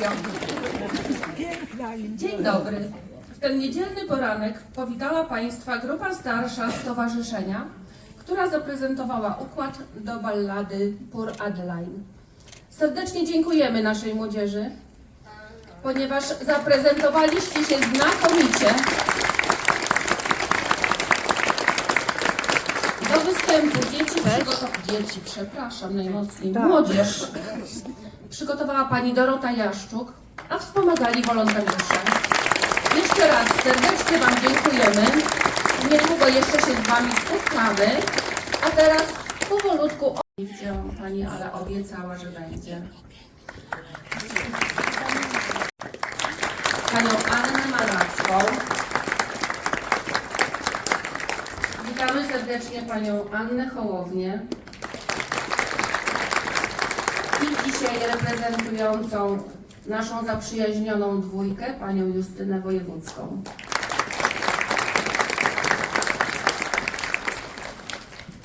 Patrycja. Dzień dobry. W ten niedzielny poranek powitała Państwa grupa starsza stowarzyszenia, która zaprezentowała układ do ballady Pur Adeline. Serdecznie dziękujemy naszej młodzieży, ponieważ zaprezentowaliście się znakomicie. Do występu dzieci przygotowała... Dzieci, przepraszam najmocniej. Młodzież przygotowała Pani Dorota Jaszczuk, a wspomagali wolontariusze. Jeszcze raz serdecznie Wam dziękujemy. Niedługo jeszcze się z Wami spotkamy. A teraz powolutku... o- Nie widziałam Pani, ale obiecała, że będzie. Panią Annę Malacką. Witamy serdecznie Panią Annę Hołownię. I dzisiaj reprezentującą naszą zaprzyjaźnioną dwójkę, Panią Justynę Wojewódzką.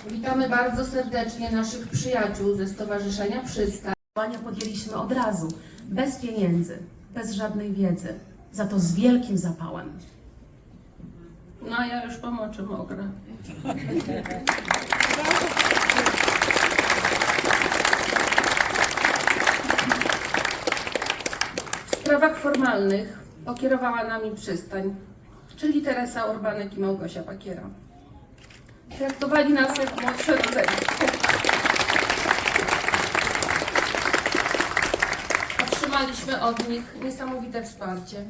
Witamy bardzo serdecznie naszych przyjaciół ze Stowarzyszenia Przystań. Działania podjęliśmy od razu, bez pieniędzy, bez żadnej wiedzy, za to z wielkim zapałem. No ja już pomoczę mokra. W sprawach formalnych pokierowała nami przystań, czyli Teresa Urbanek i Małgosia Pakiera. Traktowali nas jak młodsze rodzeństwo. Otrzymaliśmy od nich niesamowite wsparcie.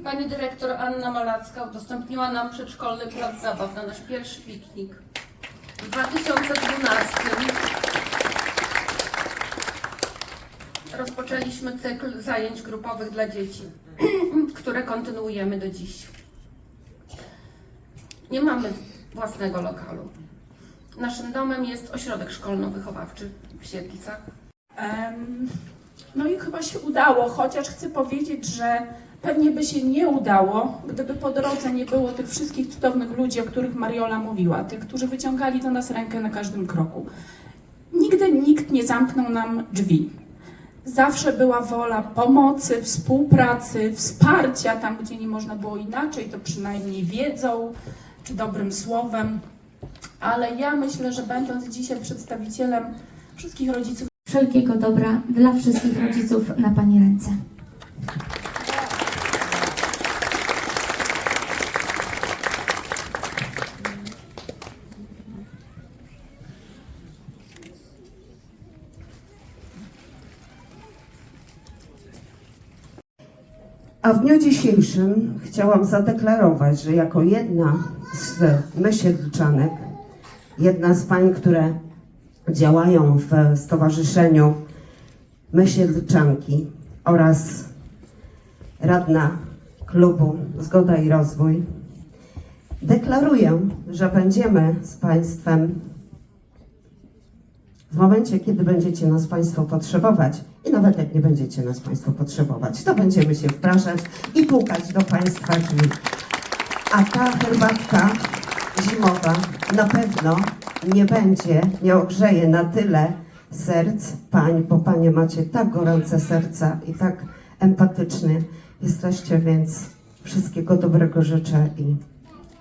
Pani dyrektor Anna Malacka udostępniła nam przedszkolny plac zabaw na nasz pierwszy piknik. W 2012 rozpoczęliśmy cykl zajęć grupowych dla dzieci, które kontynuujemy do dziś. Nie mamy własnego lokalu. Naszym domem jest ośrodek szkolno-wychowawczy w Siedlicach. Em, No i chyba się udało, chociaż chcę powiedzieć, że pewnie by się nie udało, gdyby po drodze nie było tych wszystkich cudownych ludzi, o których Mariola mówiła, tych, którzy wyciągali do nas rękę na każdym kroku. Nigdy nikt nie zamknął nam drzwi. Zawsze była wola pomocy, współpracy, wsparcia tam, gdzie nie można było inaczej, to przynajmniej wiedzą czy dobrym słowem. Ale ja myślę, że będąc dzisiaj przedstawicielem wszystkich rodziców, Wszelkiego dobra dla wszystkich rodziców na Pani ręce. W dniu dzisiejszym chciałam zadeklarować, że jako jedna z myśliwczanek, jedna z pań, które działają w Stowarzyszeniu Myśliwczanki oraz radna klubu Zgoda i Rozwój, deklaruję, że będziemy z Państwem w momencie, kiedy będziecie nas Państwo potrzebować i nawet jak nie będziecie nas Państwo potrzebować, to będziemy się wpraszać i pukać do Państwa drzwi. A ta herbatka zimowa na pewno nie będzie, nie ogrzeje na tyle serc pań, bo Panie macie tak gorące serca i tak empatyczne jesteście, więc wszystkiego dobrego życzę i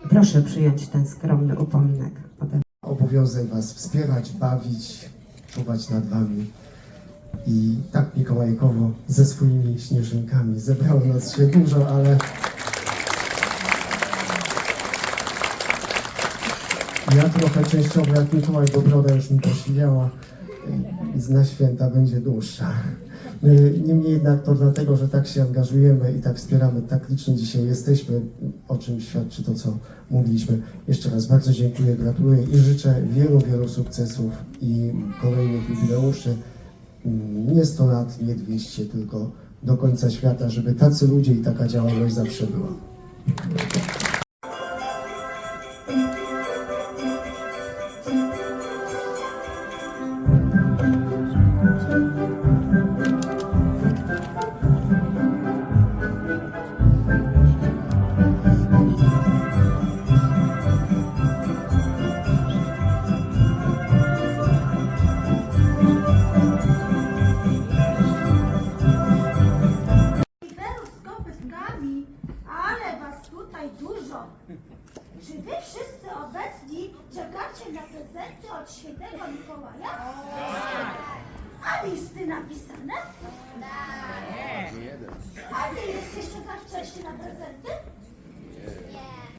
proszę przyjąć ten skromny upominek obowiązek Was wspierać, bawić, czuwać nad Wami. I tak mikołajkowo ze swoimi śnieżynkami zebrało nas się dużo, ale ja trochę częściowo jak Mikołaj, bo broda już mi y, na święta będzie dłuższa. Y, Niemniej jednak to dlatego, że tak się angażujemy i tak wspieramy, tak licznie dzisiaj jesteśmy, o czym świadczy to, co mówiliśmy. Jeszcze raz bardzo dziękuję, gratuluję i życzę wielu, wielu sukcesów i kolejnych jubileuszy. Mm, Nie 100 lat, nie 200, tylko do końca świata, żeby tacy ludzie i taka działalność zawsze była. Czekacie na prezenty od świętego Mikołaja? A listy napisane? A nie jest jeszcze za wcześnie na prezenty?